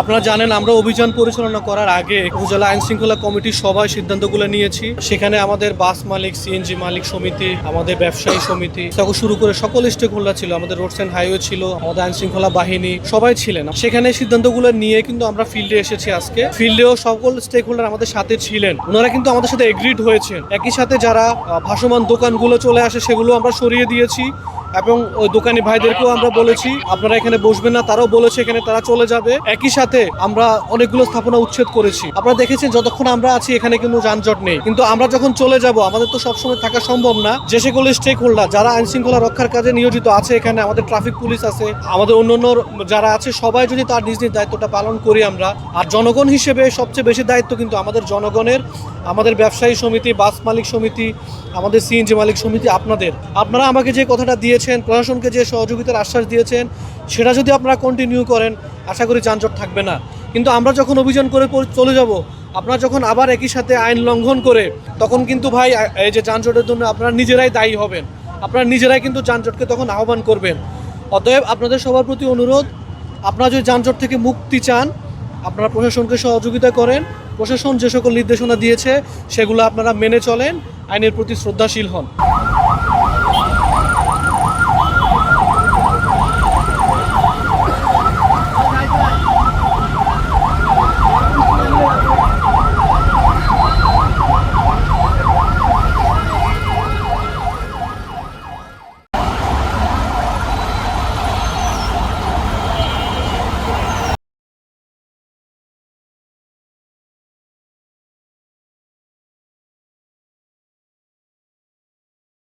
আপনার জানেন, আমরা অভিযান পরিচালনা করার আগে উপজেলা আইন শৃঙ্খলা কমিটির সভায় সিদ্ধান্তগুলো নিয়েছি। সেখানে আমাদের বাস মালিক, সিএনজি মালিক সমিতি, আমাদের ব্যবসায়ী সমিতি তখন শুরু করে সকল স্টেক হোল্ডার ছিল। আমাদের রোডস অ্যান্ড হাইওয়ে ছিল, আমাদের আইন শৃঙ্খলা বাহিনী, সবাই ছিলেন। সেখানে সিদ্ধান্তগুলো নিয়ে কিন্তু আমরা ফিল্ডে এসেছি আজকে। ফিল্ডেও সকল স্টেক হোল্ডার আমাদের সাথে ছিলেন। ওনারা কিন্তু আমাদের সাথে এগ্রিড হয়েছেন। একই সাথে যারা ভাসমান দোকানগুলো চলে আসে, সেগুলো আমরা সরিয়ে দিয়েছি। এবং ওই দোকানি ভাইদেরকেও আমরা বলেছি, আপনারা এখানে বসবেন না, তারাও বলেছে এখানে তারা চলে যাবে। একই সাথে আমরা অনেকগুলো স্থাপনা উচ্ছেদ করেছি। আপনারা দেখেছেন যতক্ষণ আমরা আছি, এখানে কিন্তু যানজট নেই। কিন্তু আমরা যখন চলে যাব, আমাদের তো সবসময় থাকা সম্ভব না। যে সেগুলো স্টেক হোল্ডার যারা আইন শৃঙ্খলা রক্ষার কাজে নিয়োজিত আছে এখানে, আমাদের ট্রাফিক পুলিশ আছে, আমাদের অন্য অন্য যারা আছে, সবাই যদি তার নিজ নিজ দায়িত্বটা পালন করি আমরা। আর জনগণ হিসেবে সবচেয়ে বেশি দায়িত্ব কিন্তু আমাদের জনগণের। আমাদের ব্যবসায়ী সমিতি, বাস মালিক সমিতি, আমাদের সিএনজি মালিক সমিতি আপনাদের। আপনারা আমাকে যে কথাটা দিয়েছেন, প্রশাসনকে যে সহযোগিতার আশ্বাস দিয়েছেন, সেটা যদি আপনারা কন্টিনিউ করেন, আশা করি যানজট থাকবে না। কিন্তু আমরা যখন অভিযান করে চলে যাব, আপনারা যখন আবার একই সাথে আইন লঙ্ঘন করে, তখন কিন্তু ভাই এই যে যানজটের জন্য আপনারা নিজেরাই দায়ী হবেন। আপনারা নিজেরাই কিন্তু যানজটকে তখন আহ্বান করবেন। অতএব আপনাদের সবার প্রতি অনুরোধ, আপনারা যদি যানজট থেকে মুক্তি চান, আপনারা প্রশাসনকে সহযোগিতা করেন। প্রশাসন যে সকল নির্দেশনা দিয়েছে, সেগুলো আপনারা মেনে চলেন, আইনের প্রতি শ্রদ্ধাশীল হন।